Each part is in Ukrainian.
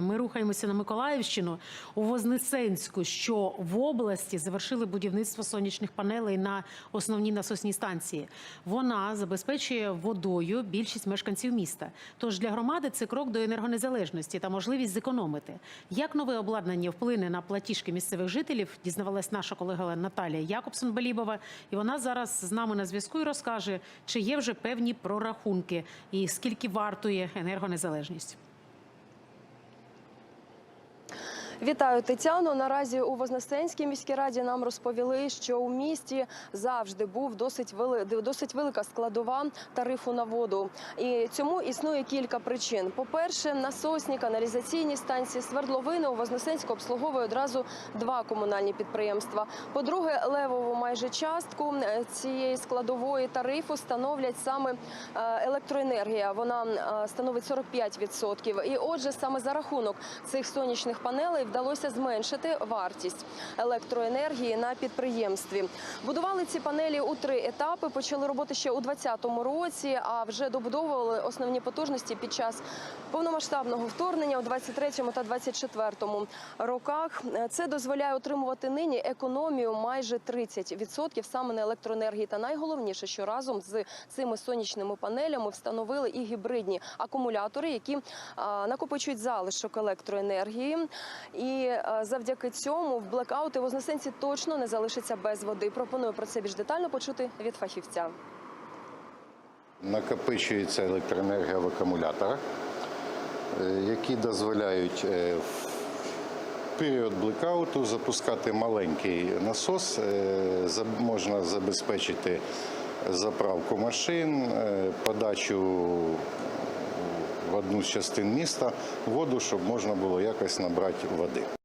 Ми рухаємося на Миколаївщину у Вознесенську, що в області завершили будівництво сонячних панелей на основній насосній станції. Вона забезпечує водою більшість мешканців міста. Тож для громади це крок до енергонезалежності та можливість зекономити. Як нове обладнання вплине на платіжки місцевих жителів, дізнавалась наша колега Наталія Якобсон Балібова. І вона зараз з нами на зв'язку і розкаже, чи є вже певні прорахунки і скільки вартує енергонезалежність. Вітаю Тетяно. Наразі у Вознесенській міській раді нам розповіли, що у місті завжди був досить вели... досить велика складова тарифу на воду. І цьому існує кілька причин. По-перше, насосні каналізаційні станції свердловини у Вознесенську обслуговує одразу два комунальні підприємства. По-друге, левову майже частку е, цієї складової тарифу становлять саме е, електроенергія. Вона е, становить 45%. І отже, саме за рахунок цих сонячних панелей вдалося зменшити вартість електроенергії на підприємстві. Будували ці панелі у три етапи. Почали роботи ще у 2020 році, а вже добудовували основні потужності під час повномасштабного вторгнення у 23-му та 24-му роках. Це дозволяє отримувати нині економію майже 30% саме на електроенергії. Та найголовніше, що разом з цими сонячними панелями встановили і гібридні акумулятори, які накопичують залишок електроенергії. І е, завдяки цьому в блекаути вознесенці точно не залишиться без води. Пропоную про це більш детально почути від фахівця. Накопичується електроенергія в акумуляторах, е, які дозволяють е, в період блекауту запускати маленький насос. Можна забезпечити заправку машин, подачу одну з частин міста воду, щоб можна було якось набрати води.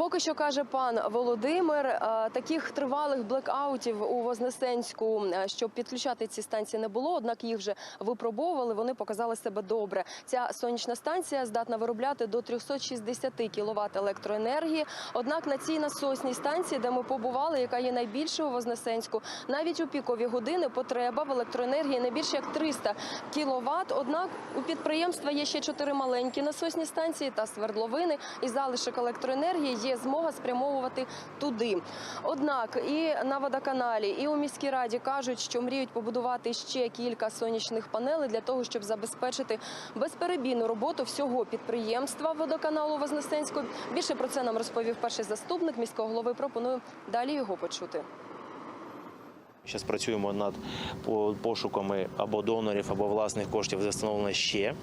Поки що каже пан Володимир, е, таких тривалих блекаутів у Вознесенську, е, щоб підключати ці станції, не було. Однак їх вже випробовували. Вони показали себе добре. Ця сонячна станція здатна виробляти до 360 кВт електроенергії. Однак на цій насосній станції, де ми побували, яка є найбільшою у Вознесенську, навіть у пікові години потреба в електроенергії не більше як 300 кВт. Однак у підприємства є ще чотири маленькі насосні станції та свердловини, і залишок електроенергії є змога спрямовувати туди. Однак і на водоканалі, і у міській раді кажуть, що мріють побудувати ще кілька сонячних панелей для того, щоб забезпечити безперебійну роботу всього підприємства водоканалу Вознесенського. Більше про це нам розповів перший заступник міського голови. Пропоную далі його почути. Зараз працюємо над пошуками або донорів, або власних коштів за ще,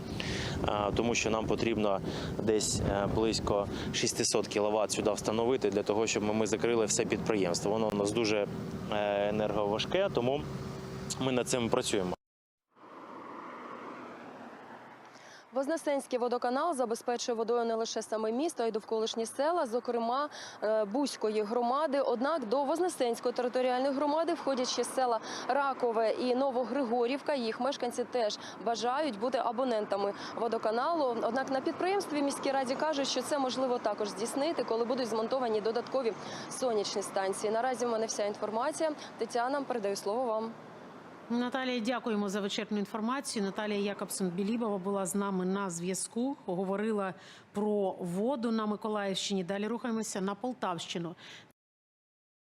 тому що нам потрібно десь е, близько 600 кВт сюди встановити для того, щоб ми закрили все підприємство. Воно у нас дуже е, енерговажке, тому ми над цим працюємо. Вознесенський водоканал забезпечує водою не лише саме місто, а й довколишні села, зокрема е, Бузької громади. Однак до Вознесенської територіальної громади входять ще села Ракове і Новогригорівка. Їх мешканці теж бажають бути абонентами водоканалу. Однак на підприємстві міській раді кажуть, що це можливо також здійснити, коли будуть змонтовані додаткові сонячні станції. Наразі в мене вся інформація. Тетяна, передаю слово вам. Наталія, дякуємо за вичерпну інформацію. Наталія Якобсон Білібова була з нами на зв'язку. Говорила про воду на Миколаївщині. Далі рухаємося на Полтавщину,